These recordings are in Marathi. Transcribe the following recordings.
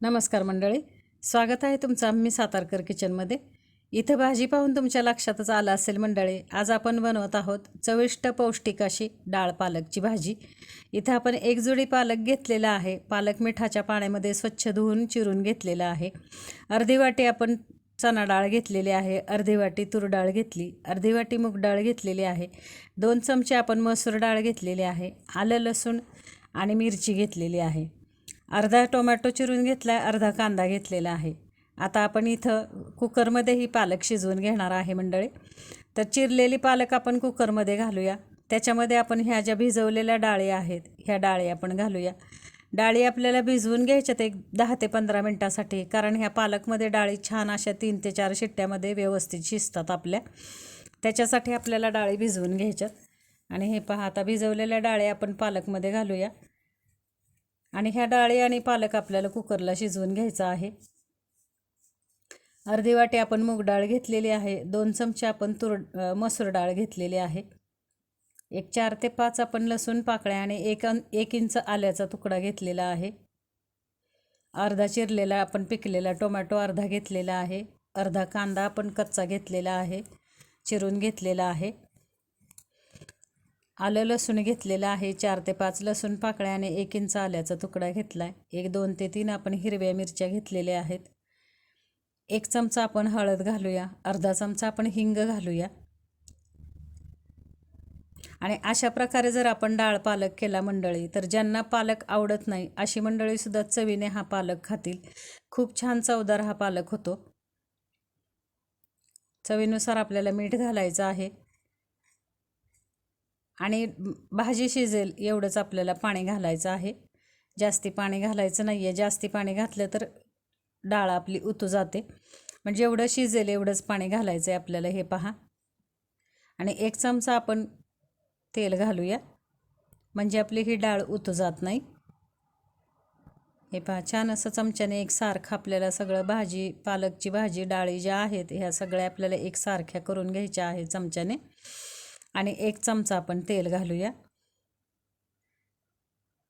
नमस्कार मंडळी. स्वागत आहे तुमचं आम्ही सातारकर किचनमध्ये. इथं भाजी पाहून तुमच्या लक्षातच आलं असेल मंडळी आज आपण बनवत आहोत चविष्ट पौष्टिक अशी डाळ पालकची भाजी. इथं आपण एक जुडी पालक घेतलेला आहे. पालक मिठाच्या पाण्यामध्ये स्वच्छ धुवून चिरून घेतलेला आहे. अर्धी वाटी आपण चणा डाळ घेतलेली आहे अर्धी वाटी तूर डाळ घेतली अर्धी वाटी मूग डाळ घेतलेली आहे दोन चमचे आपण मसूर डाळ घेतलेली आहे आलं लसूण आणि मिरची घेतलेली आहे. अर्धा टोमॅटो चिरून घेतला आहे अर्धा कांदा घेतलेला आहे. आता आपण इथं कुकरमध्ये ही पालक शिजवून घेणार आहे मंडळी. तर चिरलेली पालक आपण कुकरमध्ये घालूया. त्याच्यामध्ये आपण ह्या ज्या भिजवलेल्या डाळी आहेत ह्या डाळी आपण घालूया. डाळी आपल्याला भिजवून घ्यायच्यात एक दहा ते पंधरा मिनटासाठी कारण ह्या पालकमध्ये डाळी छान अशा तीन ते चार शिट्ट्यामध्ये व्यवस्थित शिजतात आपल्या. त्याच्यासाठी आपल्याला डाळी भिजवून घ्यायच्यात. आणि हे पहा आता भिजवलेल्या डाळी आपण पालकमध्ये घालूया. आणि ह्या डाळी आणि पालक आपल्याला कुकरला शिजवून घ्यायचा आहे. अर्धी वाटी आपण मूग डाळ घेतलेली आहे. दोन चमचे आपण तूर मसूर डाळ घेतलेली आहे. एक चार ते पाच आपण लसूण पाकळ्या आणि एक अन एक इंच आल्याचा तुकडा घेतलेला आहे. अर्धा चिरलेला आपण पिकलेला टोमॅटो अर्धा घेतलेला आहे. अर्धा कांदा आपण कच्चा घेतलेला आहे. चिरून घेतलेला आहे. आलं लसूण घेतलेलं आहे. चार ते पाच लसूण पाकळ्या आणि एक इंच आल्याचा तुकडा घेतला आहे एक दोन ते तीन आपण हिरव्या मिरच्या घेतलेल्या आहेत. एक चमचा आपण हळद घालूया. अर्धा चमचा आपण हिंग घालूया. आणि अशा प्रकारे जर आपण डाळ पालक केला मंडळी तर ज्यांना पालक आवडत नाही अशी मंडळीसुद्धा चवीने हा पालक खातील. खूप छान चवदार हा पालक होतो. चवीनुसार आपल्याला मीठ घालायचं आहे. आणि भाजी शिजेल एवढंच आपल्याला पाणी घालायचं आहे. जास्ती पाणी घालायचं नाही आहे जास्ती पाणी घातलं तर डाळ आपली उतू जाते. म्हणजे एवढं शिजेल एवढंच पाणी घालायचं आहे आपल्याला हे पहा. आणि एक चमचा आपण तेल घालूया. म्हणजे आपली ही डाळ उतू जात नाही. हे पहा छान असं चमच्याने एकसारखं आपल्याला सगळं भाजी पालकची भाजी डाळी ज्या आहेत ह्या सगळ्या आपल्याला एकसारख्या करून घ्यायच्या आहे चमच्याने. आणि एक चमचा आपण तेल घालूया.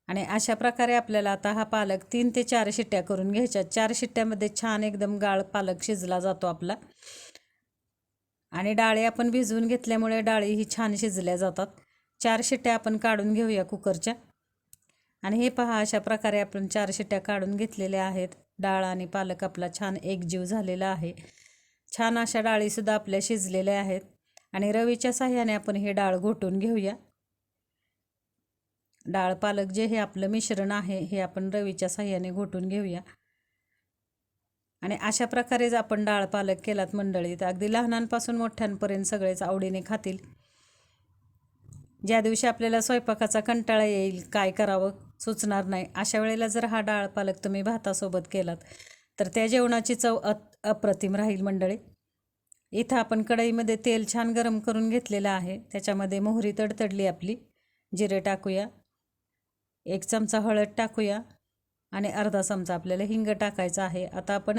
आणि अशा प्रकारे आपल्याला आता हा पालक तीन ते चार शिट्ट्या करून घ्यायच्या. चार शिट्ट्यामध्ये छान एकदम गाळ पालक शिजला जातो आपला. आणि डाळी आपण भिजवून घेतल्यामुळे डाळी ही छान शिजल्या जातात. चार शिट्ट्या आपण काढून घेऊया कुकरच्या. आणि हे पहा अशा प्रकारे आपण चार शिट्ट्या काढून घेतलेल्या आहेत. डाळ आणि पालक आपला छान एकजीव झालेला आहे. छान अशा डाळीसुद्धा आपल्या शिजलेल्या आहेत. आणि रवीच्या साह्याने आपण हे डाळ घोटून घेऊया. डाळ पालक जे हे आपलं मिश्रण आहे हे आपण रवीच्या साह्याने घोटून घेऊया. आणि अशा प्रकारेच आपण डाळ पालक केलात मंडळी तर अगदी लहानांपासून मोठ्यांपर्यंत सगळेच आवडीने खातील. ज्या दिवशी आपल्याला स्वयंपाकाचा कंटाळा येईल काय करावं सुचणार नाही अशा वेळेला जर हा डाळ पालक तुम्ही भातासोबत केलात तर त्या जेवणाची चव अ अप्रतिम राहील मंडळी. इथं आपण कढईमध्ये तेल छान गरम करून घेतलेलं आहे. त्याच्यामध्ये मोहरी तडतडली आपली. जिरे टाकूया. एक चमचा हळद टाकूया. आणि अर्धा चमचा आपल्याला हिंग टाकायचं आहे. आता आपण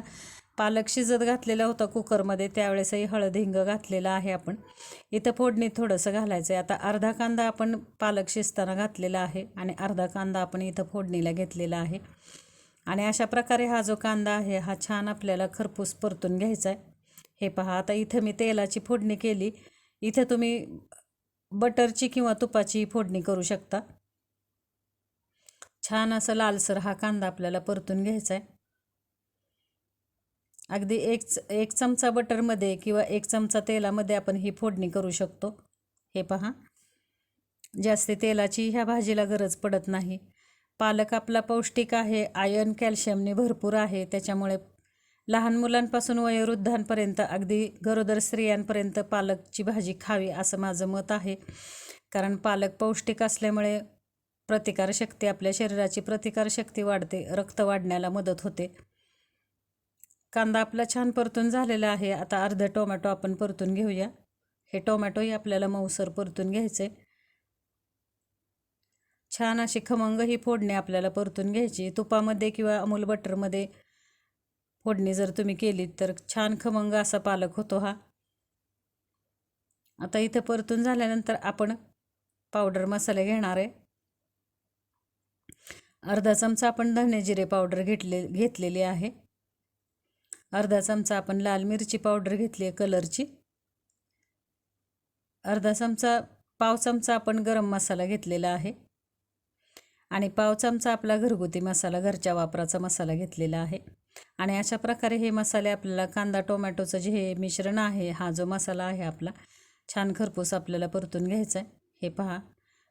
पालक शिजत घातलेला होता कुकरमध्ये. त्यावेळेसही हळद हिंग घातलेला आहे आपण. इथं फोडणीत थोडंसं घालायचं आहे आता अर्धा कांदा आपण पालक शिजताना घातलेला आहे. आणि अर्धा कांदा आपण इथं फोडणीला घेतलेला आहे. आणि अशा प्रकारे हा जो कांदा आहे हा छान आपल्याला खरपूस परतून घ्यायचा आहे हे पहा आता इथं मी तेलाची फोडणी केली. इथं तुम्ही बटरची किंवा तुपाची फोडणी करू शकता. छान असं लालसर हा कांदा आपल्याला परतून घ्यायचा आहे अगदी एक एक चमचा बटरमध्ये किंवा एक चमचा तेलामध्ये आपण ही फोडणी करू शकतो. हे पहा. जास्ती तेलाची ह्या भाजीला गरज पडत नाही. पालक आपला पौष्टिक आहे आयर्न कॅल्शियमने भरपूर आहे त्याच्यामुळे लहान मुलांपासून वयोवृद्धांपर्यंत अगदी गरोदर स्त्रियांपर्यंत पालकची भाजी खावी असं माझं मत आहे. कारण पालक पौष्टिक असल्यामुळे प्रतिकारशक्ती आपल्या शरीराची प्रतिकारशक्ती वाढते रक्त वाढण्याला मदत होते. कांदा आपला छान परतून झालेला आहे. आता अर्ध टोमॅटो आपण परतून घेऊया. हे टोमॅटोही आपल्याला मऊसर परतून घ्यायचे छान अशी खमंग ही फोडणी आपल्याला परतून घ्यायची. तुपामध्ये किंवा अमूल बटरमध्ये फोडणी जर तुम्ही केलीत तर छान खमंग असा पालक होतो हा. आता इथं परतून झाल्यानंतर आपण पावडर मसाले घेणार आहे. अर्धा चमचा आपण धने जिरे पावडर घेतले घेतलेली आहे. अर्धा चमचा आपण लाल मिरची पावडर घेतली आहे कलरची. अर्धा चमचा पाव चमचा आपण गरम मसाला घेतलेला आहे. आणि पाव चमचा आपला घरगुती मसाला घरच्या वापराचा मसाला घेतलेला आहे. आणि अशा प्रकारे हे मसाले आपल्याला कांदा टोमॅटोचं जे हे मिश्रण आहे हा जो मसाला आहे आपला छान खरपूस आपल्याला परतून घ्यायचा आहे. हे पहा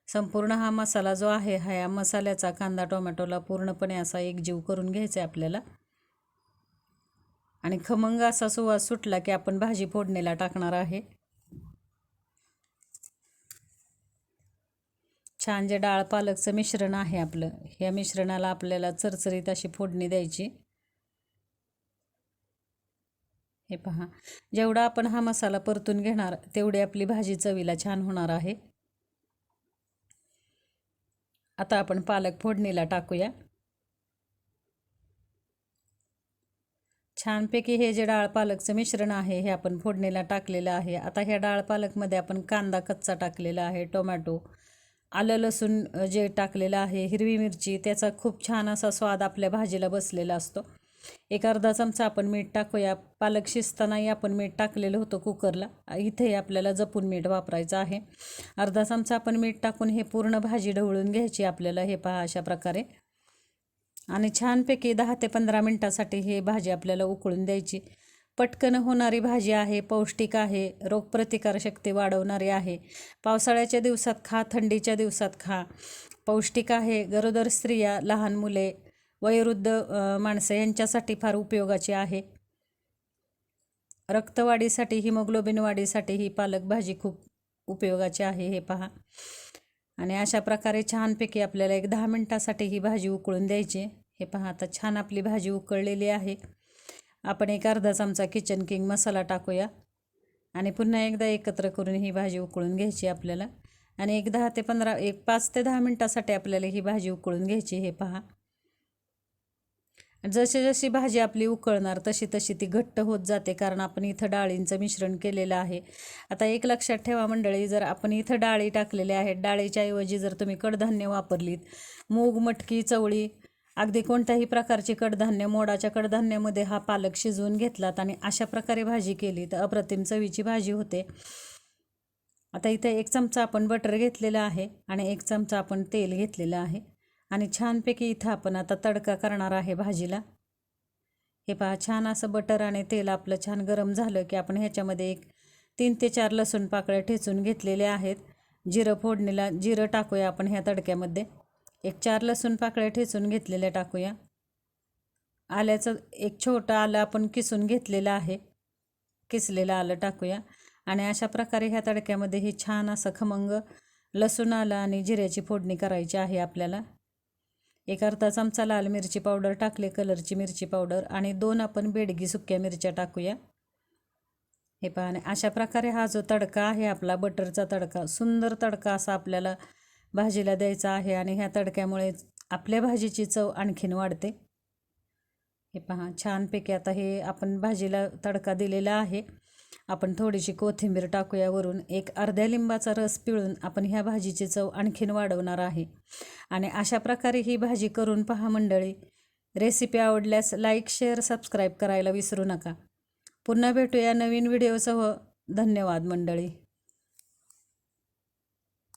संपूर्ण हा मसाला जो आहे हा या मसाल्याचा कांदा टोमॅटोला पूर्णपणे असा एकजीव करून घ्यायचा आहे आपल्याला. आणि खमंग असा सुवास सुटला की आपण भाजी फोडणीला टाकणार आहे. छान जे डाळ पालकचं मिश्रण आहे आपलं. ह्या मिश्रणाला आपल्याला चरचरीत अशी फोडणी द्यायची. हे पहा. जेवढा आपण हा मसाला परतून घेणार तेवढी आपली भाजी चवीला छान होणार आहे. आता आपण पालक फोडणीला टाकूया. छानपैकी हे जे डाळ पालकचं मिश्रण आहे हे आपण फोडणीला टाकलेलं आहे. आता ह्या डाळ पालकमध्ये आपण कांदा कच्चा टाकलेला आहे टोमॅटो. आलं लसूण जे टाकलेलं आहे हिरवी मिरची त्याचा खूप छान असा स्वाद आपल्या भाजीला बसलेला असतो. एक अर्धा चमचा आपण मीठ टाकूया. पालक शिजतानाही आपण मीठ टाकलेलं होतं कुकरला. इथे आपल्याला जपून मीठ वापरायचं आहे. अर्धा चमचा आपण मीठ टाकून हे पूर्ण भाजी ढवळून घ्यायची आपल्याला. हे पहा अशा प्रकारे. आणि छानपैकी दहा ते पंधरा मिनटासाठी हे भाजी आपल्याला उकळून द्यायची. पटकन होणारी भाजी आहे पौष्टिक आहे रोगप्रतिकारशक्ती वाढवणारी आहे. पावसाळ्याच्या दिवसात खा थंडीच्या दिवसात खा. पौष्टिक आहे गरोदर स्त्रिया लहान मुले वयोवृद्ध माणसं यांच्यासाठी फार उपयोगाची आहे. रक्तवाढीसाठी हिमोग्लोबिन वाढीसाठी ही पालक भाजी खूप उपयोगाची आहे हे पहा. आणि अशा प्रकारे छानपैकी आपल्याला एक दहा मिनटासाठी ही भाजी उकळून द्यायची हे पहा आता छान आपली भाजी उकळलेली आहे. आपण एक अर्धा चमचा किचन किंग मसाला टाकूया. आणि पुन्हा एकदा एकत्र करून ही भाजी उकळून घ्यायची आपल्याला. आणि एक दहा ते पंधरा एक पाच ते दहा मिनटासाठी आपल्याला ही भाजी उकळून घ्यायची हे पहा. जशी जशी भाजी आपली उकळणार तशी तशी ती घट्ट होत जाते कारण आपण इथं डाळींचं मिश्रण केलेलं आहे. आता एक लक्षात ठेवा मंडळी जर आपण इथं डाळी टाकलेल्या आहेत डाळीच्या ऐवजी जर तुम्ही कडधान्य वापरलीत मूग मटकी चवळी अगदी कोणत्याही प्रकारची कडधान्य मोडाच्या कडधान्यामध्ये हा पालक शिजवून घेतलात आणि अशा प्रकारे भाजी केली तर अप्रतिम चवीची भाजी होते. आता इथे एक चमचा आपण बटर घेतलेला आहे आणि एक चमचा आपण तेल घेतलेलं आहे. आणि छानपैकी इथं आपण आता तडका करणार आहे भाजीला. हे पहा छान असं बटर आणि तेल आपलं छान गरम झालं की आपण ह्याच्यामध्ये एक तीन ते चार लसूण पाकळ्या ठेचून घेतलेले आहेत. जिरं फोडणीला जिरं टाकूया आपण ह्या तडक्यामध्ये. एक चार लसूण पाकळ्या ठेचून घेतलेल्या टाकूया. आल्याचं एक छोटं आलं आपण किसून घेतलेलं आहे. किसलेलं आलं टाकूया. आणि अशा प्रकारे ह्या तडक्यामध्ये हे छान असं खमंग लसूण आलं आणि जिऱ्याची फोडणी करायची आहे आपल्याला. एक अर्धा चमचा लाल मिरची पावडर टाकले कलरची मिरची पावडर आणि दोन आपण बेडगी सुक्या मिरच्या टाकूया. हे पहा अशा प्रकारे हा जो तडका आहे आपला बटरचा तडका सुंदर तडका असा आपल्याला भाजीला द्यायचा आहे आणि ह्या तडक्यामुळे आपल्या भाजीची चव आणखीन वाढते. हे पहा छानपैकी आता हे आपण भाजीला तडका दिलेला आहे. आपण थोडीशी कोथिंबीर टाकूया वरून. एक अर्ध्या लिंबाचा रस पिळून आपण ह्या भाजीची चव आणखीन वाढवणार आहे. आणि अशा प्रकारे ही भाजी करून पहा मंडळी. रेसिपी आवडल्यास लाईक शेअर सबस्क्राईब करायला विसरू नका. पुन्हा भेटूया नवीन व्हिडिओसह. धन्यवाद मंडळी.